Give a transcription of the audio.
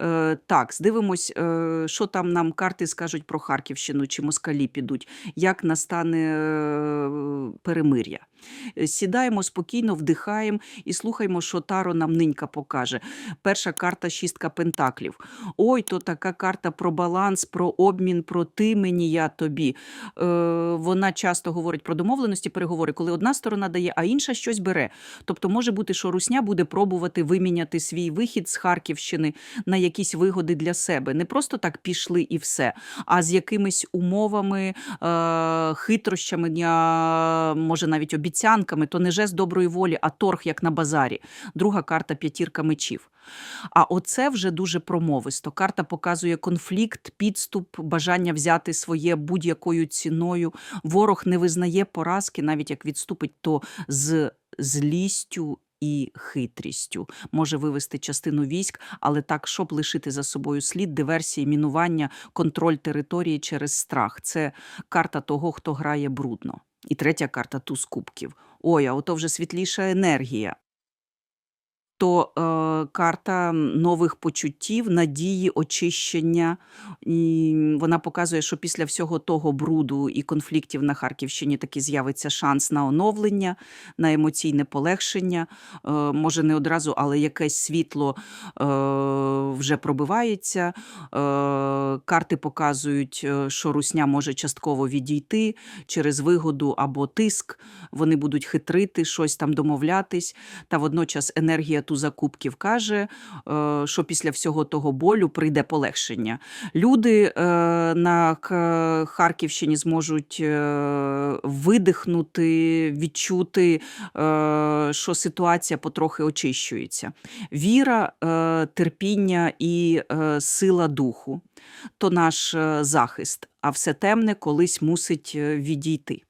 Е, так, здивимось, е, що там нам карти скажуть про Харківщину, чи москалі підуть, як настане е, перемир'я. Сідаємо спокійно, вдихаємо і слухаємо, що Таро нам нинька покаже. Перша карта шістка пентаклів. Ой, то така карта про баланс, про обмін, про ти мені, я тобі. Е, вона часто говорить про домовленості, переговори, коли одна сторона дає, а інша щось бере. Тобто може бути, що Русня буде пробувати виміняти свій вихід з Харківщини на якісь вигоди для себе. Не просто так пішли і все, а з якимись умовами, е, хитрощами, може навіть обіцянками, то не жест доброї волі, а торг, як на базарі. Друга карта п'ятірка мечів. А оце вже дуже промовисто. Карта показує конфлікт, підступ, бажання взяти своє будь-якою ціною. Ворог не визнає поразки, навіть як відступить, то з злістю. І хитрістю може вивести частину військ, але так, щоб лишити за собою слід, диверсії, мінування, контроль території через страх. Це карта того, хто грає брудно. І третя карта туз кубків. Ой, а ото вже світліша енергія. То е, карта нових почуттів, надії, очищення. І вона показує, що після всього того бруду і конфліктів на Харківщині таки з'явиться шанс на оновлення, на емоційне полегшення. Е, може, не одразу, але якесь світло е, вже пробивається. Е, карти показують, е, що русня може частково відійти через вигоду або тиск. Вони будуть хитрити, щось там домовлятись. Та водночас енергія туза кубків каже, е, що після всього того болю прийде полегшення. Люди е, на Харківщині зможуть е, видихнути, відчути, що ситуація потрохи очищується. Віра, терпіння і сила духу то наш захист, а все темне колись мусить відійти.